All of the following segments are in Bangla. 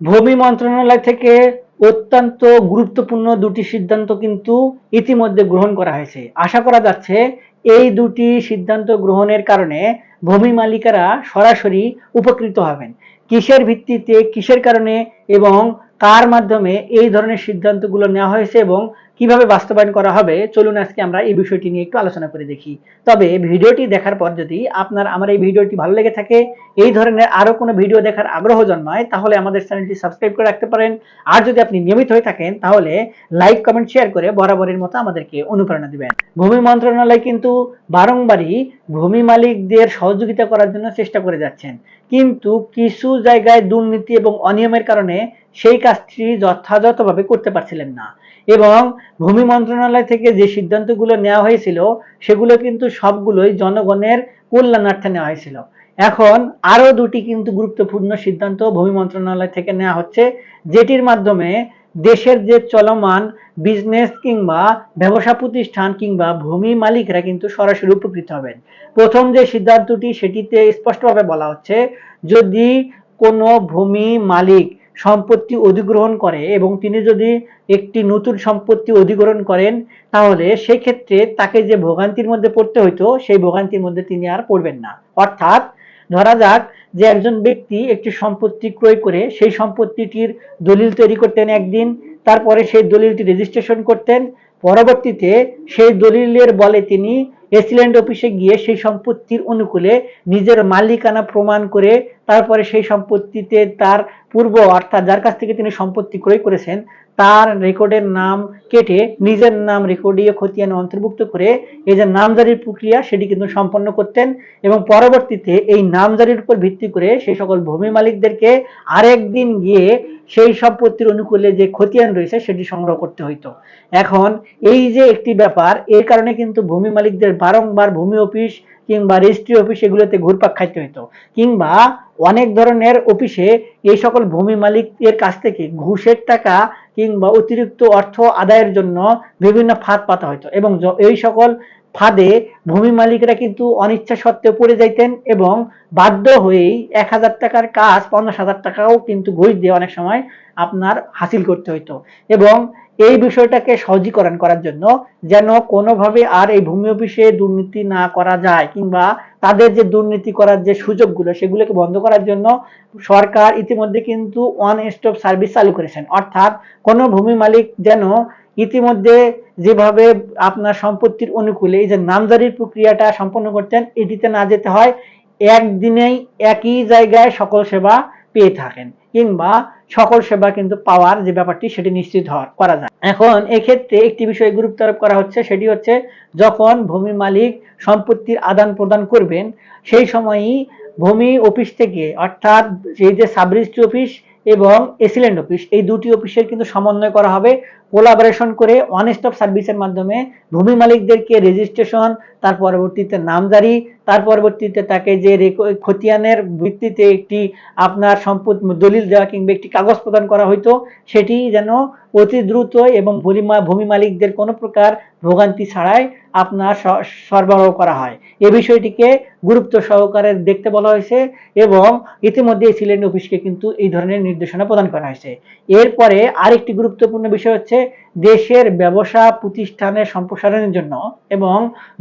ভূমি মন্ত্রণালয় থেকে অত্যন্ত গুরুত্বপূর্ণ দুটি সিদ্ধান্ত কিন্তু ইতিমধ্যে গ্রহণ করা হয়েছে। আশা করা যাচ্ছে এই দুটি সিদ্ধান্ত গ্রহণের কারণে ভূমি মালিকারা সরাসরি উপকৃত হবেন। কিসের ভিত্তিতে, কিসের কারণে এবং কার মাধ্যমে এই ধরনের সিদ্ধান্তগুলো নেওয়া হয়েছে এবং কীভাবে বাস্তবায়ন করা হবে, চলুন আজকে আমরা এই বিষয়টি নিয়ে একটু আলোচনা করে দেখি। তবে ভিডিওটি দেখার পর যদি আপনার, আমার এই ভিডিওটি ভালো লেগে থাকে, এই ধরনের আরও কোনো ভিডিও দেখার আগ্রহ জন্মায়, তাহলে আমাদের চ্যানেলটি সাবস্ক্রাইব করে রাখতে পারেন। আর যদি আপনি নিয়মিত হয়ে থাকেন, তাহলে লাইক, কমেন্ট, শেয়ার করে বরাবরের মতো আমাদেরকে অনুপ্রেরণা দিবেন। ভূমি মন্ত্রণালয় কিন্তু বারংবারই ভূমি মালিকদের সহযোগিতা করার জন্য চেষ্টা করে যাচ্ছেন। কিন্তু কিছু জায়গায় দুর্নীতি এবং অনিয়মের কারণে সেই কাজটি যথাযথভাবে করতে পারছিলেন না। এবং ভূমি মন্ত্রণালয় থেকে যে সিদ্ধান্তগুলো নেওয়া হয়েছিল, সেগুলো কিন্তু সবগুলোই জনগণের কল্যাণার্থে নেওয়া হয়েছিল। এখন আরও দুটি কিন্তু গুরুত্বপূর্ণ সিদ্ধান্ত ভূমি মন্ত্রণালয় থেকে নেওয়া হচ্ছে, যেটির মাধ্যমে দেশের যে চলমান বিজনেস কিংবা ব্যবসা প্রতিষ্ঠান কিংবা ভূমি মালিকরা কিন্তু সরাসরি উপকৃত হবেন। প্রথম যে সিদ্ধান্তটি সেটিতে স্পষ্টভাবে বলা হচ্ছে, যদি কোনো ভূমি মালিক সম্পত্তি অধিগ্রহণ করে এবং তিনি যদি একটি নতুন সম্পত্তি অধিগ্রহণ করেন, তাহলে সেক্ষেত্রে তাকে যে ভোগান্তির মধ্যে পড়তে হইতো, সেই ভোগান্তির মধ্যে তিনি আর পড়বেন না। অর্থাৎ ধরা যাক যে একজন ব্যক্তি একটি সম্পত্তি ক্রয় করে সেই সম্পত্তিটির দলিল তৈরি করতেন একদিন, তারপরে সেই দলিলটি রেজিস্ট্রেশন করতেন, পরবর্তীতে সেই দলিলের বলে তিনি এসিল্যান্ড অফিসে গিয়ে সেই সম্পত্তির অনুকূলে নিজের মালিকানা প্রমাণ করে তারপরে সেই সম্পত্তিতে তার পূর্ব, অর্থাৎ যার কাছ থেকে তিনি সম্পত্তি ক্রয় করেছেন, তার রেকর্ডের নাম কেটে নিজের নাম রেকর্ডীয় খতিয়ানে অন্তর্ভুক্ত করে এই যে নামজারির প্রক্রিয়া, সেটি কিন্তু সম্পন্ন করতেন এবং পরবর্তীতে এই নামজারির উপর ভিত্তি করে সেই সকল ভূমি মালিকদেরকে আরেকদিন গিয়ে সেই সম্পত্তির অনুকূলে যে খতিয়ান রয়েছে, সেটি সংগ্রহ করতে হইতো। এখন এই যে একটি ব্যাপার, এর কারণে কিন্তু ভূমি মালিকদের বারংবার ভূমি অফিস কিংবা রেজিস্ট্রি অফিস এগুলোতে ঘুরপাক খাইতে হইতো। কিংবা অনেক ধরনের অফিসে এই সকল ভূমি মালিকের কাছ থেকে ঘুষের টাকা কিংবা অতিরিক্ত অর্থ আদায়ের জন্য বিভিন্ন ফাঁদ পাতা হইতো এবং এই সকল ফাঁদে ভূমি মালিকরা কিন্তু অনিচ্ছা সত্ত্বেও পড়ে যাইতেন এবং বাধ্য হয়েই এক হাজার টাকার কাজ পঞ্চাশ হাজার টাকাও কিন্তু ঘুষ দিয়ে অনেক সময় আপনার হাসিল করতে হইতো। এবং এই বিষয়টাকে সহজীকরণ করার জন্য যেন কোনোভাবে আর এই ভূমি অফিসে দুর্নীতি না করা যায় কিংবা তাদের যে দুর্নীতি করার যে সুযোগগুলো সেগুলোকে বন্ধ করার জন্য সরকার ইতিমধ্যে কিন্তু ওয়ান স্টপ সার্ভিস চালু করেছেন। অর্থাৎ কোনো ভূমি মালিক যেন ইতিমধ্যে যেভাবে আপনার সম্পত্তির অনুকূলে এই যে নামজারির প্রক্রিয়াটা সম্পন্ন করতেন, এটিতে না যেতে হয়, একদিনেই একই জায়গায় সকল সেবা পেয়ে থাকেন কিংবা সকল সেবা কিন্তু পাওয়ার যে ব্যাপারটি, সেটি নিশ্চিত হওয়ার করা যায়। এখন এক্ষেত্রে একটি বিষয়ে গুরুত্ব আরোপ করা হচ্ছে, সেটি হচ্ছে যখন ভূমি মালিক সম্পত্তির আদান প্রদান করবেন, সেই সময়ই ভূমি অফিস থেকে, অর্থাৎ এই যে সাবরেজিস্ট্রি অফিস এবং এসিল্যান্ড অফিস, এই দুটি অফিসের কিন্তু সমন্বয় করা হবে। কোলাবোরেশন করে ওয়ান স্টপ সার্ভিসের মাধ্যমে ভূমি মালিকদেরকে রেজিস্ট্রেশন তার পরবর্তীতে নামজারি, তার পরবর্তীতে তাকে যে খতিয়ানের ভিত্তিতে একটি আপনার সম্পদ, দলিল দেওয়া কিংবা একটি কাগজ প্রদান করা হইতো, সেটি যেন অতি দ্রুত এবং ভূমি মালিকদের কোনো প্রকার ভোগান্তি ছাড়াই আপনার সরবরাহ করা হয়। এ বিষয়টিকে গুরুত্ব সহকারে দেখতে বলা হয়েছে এবং ইতিমধ্যে সিলেন্ড অফিসকে কিন্তু এই ধরনের নির্দেশনা প্রদান করা হয়েছে। এরপরে আরেকটি গুরুত্বপূর্ণ বিষয় হচ্ছে দেশের ব্যবসা প্রতিষ্ঠানের সম্প্রসারণের জন্য এবং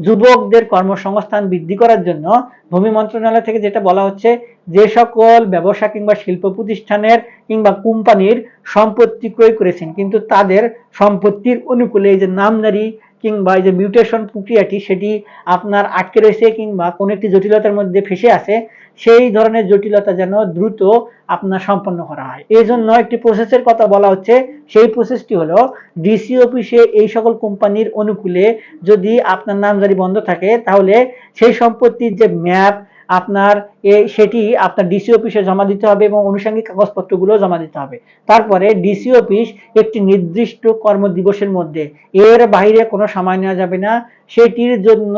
যুবকদের কর্মসংস্থান বৃদ্ধি করার জন্য ভূমি মন্ত্রণালয় থেকে যেটা বলা হচ্ছে, যে সকল ব্যবসা কিংবা শিল্প প্রতিষ্ঠানের কিংবা কোম্পানির সম্পত্তি ক্রয় করেছেন, কিন্তু তাদের সম্পত্তির অনুকূলে এই যে নামজারি কিংবা এই যে মিউটেশন প্রক্রিয়াটি সেটি আপনার আটকে রয়েছে কিংবা কোনো একটি জটিলতার মধ্যে ফেসে আছে, সেই ধরনের জটিলতা যেন দ্রুত আপনার সম্পন্ন করা হয়। এই জন্য একটি প্রসেসের কথা বলা হচ্ছে, সেই প্রসেসটি হলো ডিসি অফিসে এই সকল কোম্পানির অনুকূলে যদি আপনার নামজারি বন্ধ থাকে, তাহলে সেই সম্পত্তির যে ম্যাপ আপনার সেটি আপনার ডিসি অফিসে জমা দিতে হবে এবং আনুষঙ্গিক কাগজপত্রগুলো জমা দিতে হবে। তারপরে ডিসি অফিস একটি নির্দিষ্ট কর্মদিবসের মধ্যে, এর বাইরে কোনো সময় নেওয়া যাবে না। সেটির জন্য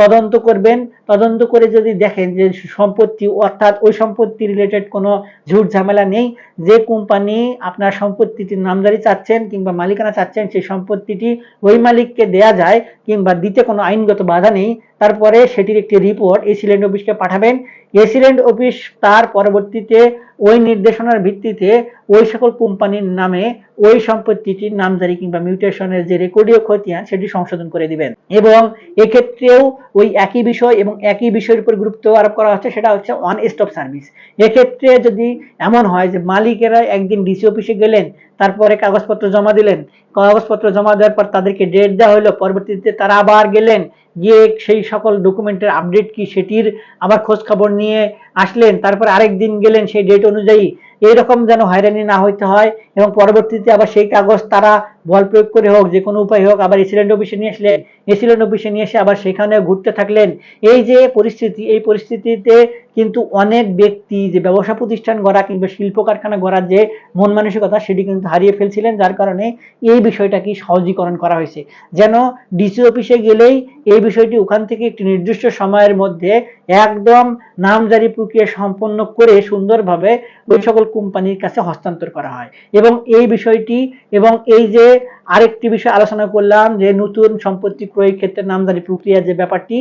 তদন্ত করবেন। তদন্ত করে যদি দেখেন যে সম্পত্তি, অর্থাৎ ওই সম্পত্তি রিলেটেড কোনো ঝুট ঝামেলা নেই, যে কোম্পানি আপনার সম্পত্তিটির নামজারি চাচ্ছেন কিংবা মালিকানা চাচ্ছেন, সেই সম্পত্তিটি ওই মালিককে দেয়া যায় কিংবা দিতে কোনো আইনগত বাধা নেই, তারপরে সেটির একটি রিপোর্ট এসিল্যান্ড অফিসকে পাঠাবেন। এসিল্যান্ড অফিস তার পরবর্তীতে ওই নির্দেশনার ভিত্তিতে ওই সকল কোম্পানির নামে ওই সম্পত্তিটির নামজারি কিংবা মিউটেশনের যে রেকর্ডীয় খতিয়ান সেটি সংশোধন করে দিবেন। এবং এক্ষেত্রেও ওই একই বিষয় এবং একই বিষয়ের উপর গুরুত্ব আরোপ করা হচ্ছে, সেটা হচ্ছে ওয়ান স্টপ সার্ভিস এক্ষেত্রে যদি এমন হয় যে মালিকেরা একদিন ডিসি অফিসে গেলেন তারপরে কাগজপত্র জমা দিলেন। কাগজপত্র জমা দেওয়ার পর তাদেরকে ডেট দেওয়া হলো পরবর্তীতে তারা আবার গেলেন। গিয়ে সেই সকল ডকুমেন্টের আপডেট কি সেটির আবার খোঁজ খবর নিয়ে আসলেন। তারপর আরেক দিন গেলেন সেই ডেট অনুযায়ী। এইরকম যেন হয়রানি না হইতে হয় এবং পরবর্তীতে আবার সেই কাগজ তারা বল প্রয়োগ করে হোক, যে কোনো উপায় হোক, আবার এসিলেন্ট অফিসে নিয়ে আসলেন। এসিলেন্ট অফিসে নিয়ে এসে আবার সেখানে ঘুরতে থাকলেন। এই যে পরিস্থিতি, এই পরিস্থিতিতে কিন্তু অনেক ব্যক্তি যে ব্যবসা প্রতিষ্ঠান গড়া কিংবা শিল্প কারখানা গড়ার যে মন মানসিকতা, সেটি কিন্তু হারিয়ে ফেলছিলেন, যার কারণে এই বিষয়টাকে সহজীকরণ করা হয়েছে। যেন ডিসি অফিসে গেলেই এই বিষয়টি ওখান থেকে একটি নির্দিষ্ট সময়ের মধ্যে একদম নামজারি প্রক্রিয়া সম্পন্ন করে সুন্দরভাবে ওই সকল কোম্পানির কাছে হস্তান্তর করা হয়। এবং এই বিষয়টি এবং এই যে আরেকটি বিষয় আলোচনা করলাম যে নতুন সম্পত্তি ক্রয়ের ক্ষেত্রে নামজারি প্রক্রিয়া যে ব্যাপারটি,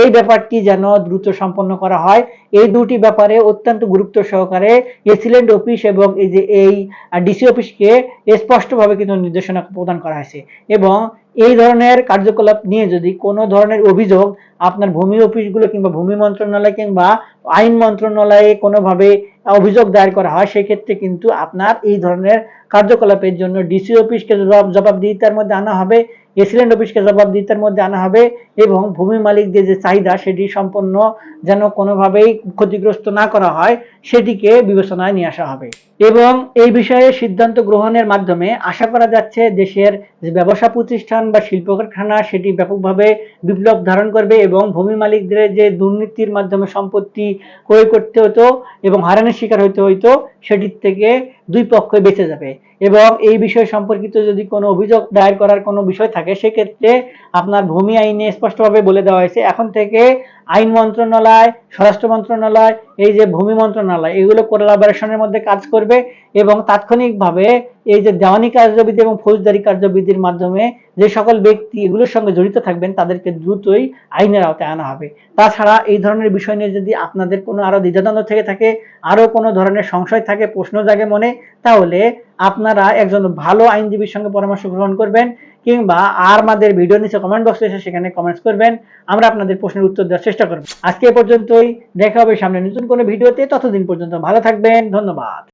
এই ব্যাপারটি যেন দ্রুত সম্পন্ন করা হয়। এই দুটি ব্যাপারে অত্যন্ত গুরুত্ব সহকারে এসিলেন্ট অফিস এবং এই যে এই ডিসি অফিসকে স্পষ্টভাবে কিন্তু নির্দেশনা প্রদান করা হয়েছে। এবং এই ধরনের কার্যকলাপ নিয়ে যদি কোনো ধরনের অভিযোগ আপনার ভূমি অফিসগুলো কিংবা ভূমি মন্ত্রণালয় কিংবা আইন মন্ত্রণালয়ে কোনোভাবে অভিযোগ দায়ের করা হয়, সেক্ষেত্রে কিন্তু আপনার এই ধরনের কার্যকলাপের জন্য ডিসি অফিসকে জবাব জবাবদিহিতার মধ্যে আনা হবে। এসিলেন্ট অফিসকে জবাবদিহিতার মধ্যে আনা হবে এবং ভূমি মালিকদের যে চাহিদা, সেটি সম্পন্ন যেন কোনোভাবেই ক্ষতিগ্রস্ত না করা হয়, সেটিকে বিবেচনায় নিয়ে আসা হবে। এবং এই বিষয়ে সিদ্ধান্ত গ্রহণের মাধ্যমে আশা করা যাচ্ছে দেশের যে ব্যবসা প্রতিষ্ঠান বা শিল্প কারখানা, সেটি ব্যাপকভাবে বিপ্লব ধারণ করবে এবং ভূমি মালিকদের যে দুর্নীতির মাধ্যমে সম্পত্তি ক্রয় করতে হতো এবং হারানের শিকার হইতে হইতো, সেটির থেকে দুই পক্ষ বেঁচে যাবে। এবং এই বিষয় সম্পর্কিত যদি কোনো অভিযোগ দায়ের করার কোনো বিষয় থাকে, সেক্ষেত্রে আপনার ভূমি আইনে স্পষ্টভাবে বলে দেওয়া হয়েছে। এখন থেকে আইন মন্ত্রণালয়, স্বরাষ্ট্র মন্ত্রণালয়, এই যে ভূমি মন্ত্রণালয়, এগুলো কোলাবোরেশনের মধ্যে কাজ করবে এবং তাৎক্ষণিকভাবে এই যে দেওয়ানি কার্যবিধি এবং ফৌজদারি কার্যবিধির মাধ্যমে যে সকল ব্যক্তি এগুলোর সঙ্গে জড়িত থাকবেন, তাদেরকে দ্রুতই আইনের আওতায় আনা হবে। তাছাড়া এই ধরনের বিষয় নিয়ে যদি আপনাদের কোনো আরও দ্বিধাদ্বন্দ্ব থেকে থাকে, আরও কোনো ধরনের সংশয় থাকে, প্রশ্ন জাগে মনে, তাহলে আপনারা একজন ভালো আইনজীবীর সঙ্গে পরামর্শ গ্রহণ করবেন কিংবা আর আমাদের ভিডিও নিচে কমেন্ট বক্স এসে সেখানে কমেন্টস করবেন। আমরা আপনাদের প্রশ্নের উত্তর দেওয়ার চেষ্টা করব। আজকে পর্যন্তই। দেখা হবে সামনে নতুন কোনো ভিডিওতে। ততদিন পর্যন্ত ভালো থাকবেন। ধন্যবাদ।